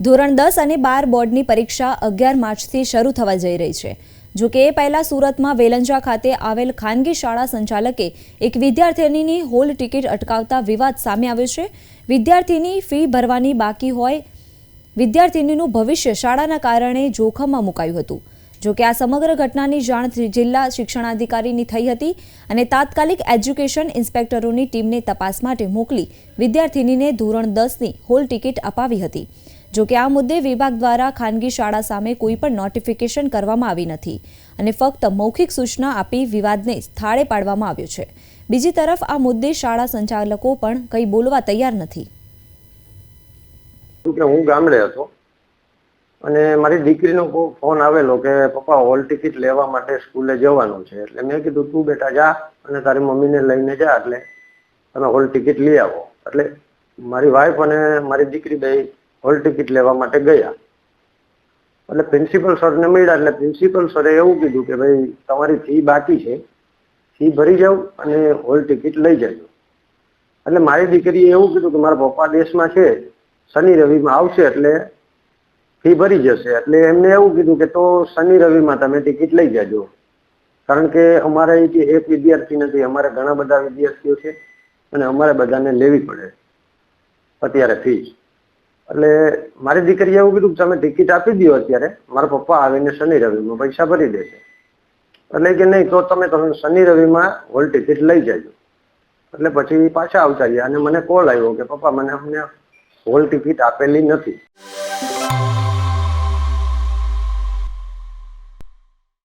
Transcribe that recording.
ધોરણ દસ અને બાર બોર્ડની પરીક્ષા અગિયાર માર્ચથી શરૂ થવા જઈ રહી છે. જો કે એ પહેલાં સુરતમાં વેલંજા ખાતે આવેલ ખાનગી શાળા સંચાલકે એક વિદ્યાર્થીનીની હોલ ટિકિટ અટકાવતા વિવાદ સામે આવ્યો છે. વિદ્યાર્થીની ફી ભરવાની બાકી હોય, વિદ્યાર્થીનીનું ભવિષ્ય શાળાના કારણે જોખમમાં મુકાયું હતું. જો કે આ સમગ્ર ઘટનાની જાણ જિલ્લા શિક્ષણાધિકારીની થઈ હતી અને તાત્કાલિક એજ્યુકેશન ઇન્સ્પેક્ટરોની ટીમને તપાસ માટે મોકલી વિદ્યાર્થીનીને ધોરણ દસની હોલ ટિકિટ અપાવી હતી. જો કે આ મુદ્દે વિભાગ દ્વારા ખાનગી શાળા સામે કોઈ પણ નોટિફિકેશન કરવામાં આવી નથી અને ફક્ત મૌખિક સૂચના આપી વિવાદને થાળે પાડવામાં આવ્યો છે. બીજી તરફ આ મુદ્દે શાળા સંચાલકો પણ કંઈ બોલવા તૈયાર નથી. હું ગામડે હતો અને મારી દીકરીનો ફોન આવેલો કે, પપ્પા હોલ ટિકિટ લેવા માટે સ્કૂલે જવાનું છે. એટલે મેં કીધું, તું બેટા જા અને તારી મમ્મીને લઈને જા એટલે તમે હોલ ટિકિટ લઈ આવો. એટલે મારી વાઈફ અને મારી દીકરી બે હોલ ટિકિટ લેવા માટે ગયા. એટલે પ્રિન્સિપલ સરને મળ્યા, એટલે પ્રિન્સિપલ સરે એવું કીધું કે ભાઈ, તમારી ફી બાકી છે, ફી ભરી જાવ અને હોલ ટિકિટ લઈ જજો. એટલે મારી દીકરીએ એવું કીધું કે મારા પપ્પા દેશમાં છે, શનિ રવિમાં આવશે એટલે ફી ભરી જશે. એટલે એમને એવું કીધું કે તો શનિ રવિમાં તમે ટિકિટ લઈ જજો. કારણ કે અમારે અહીંથી એક વિદ્યાર્થી નથી, અમારે ઘણા બધા વિદ્યાર્થીઓ છે અને અમારે બધાને લેવી પડે અત્યારે ફી. એટલે મારી દીકરીએ એવું કીધું કે તમે ટિકિટ આપી દો અત્યારે. મારા પપ્પા આવીને શનિ રવિમાં પૈસા ભરી દેશે. એટલે કે નહીં, તો તમે તમે શનિ રવિમાં હોલ ટિકિટ લઈ જજો. એટલે પછી પાછા આવતા રહ્યા અને મને કોલ આવ્યો કે પપ્પા, મને અમને હોલ ટિકિટ આપેલી નથી.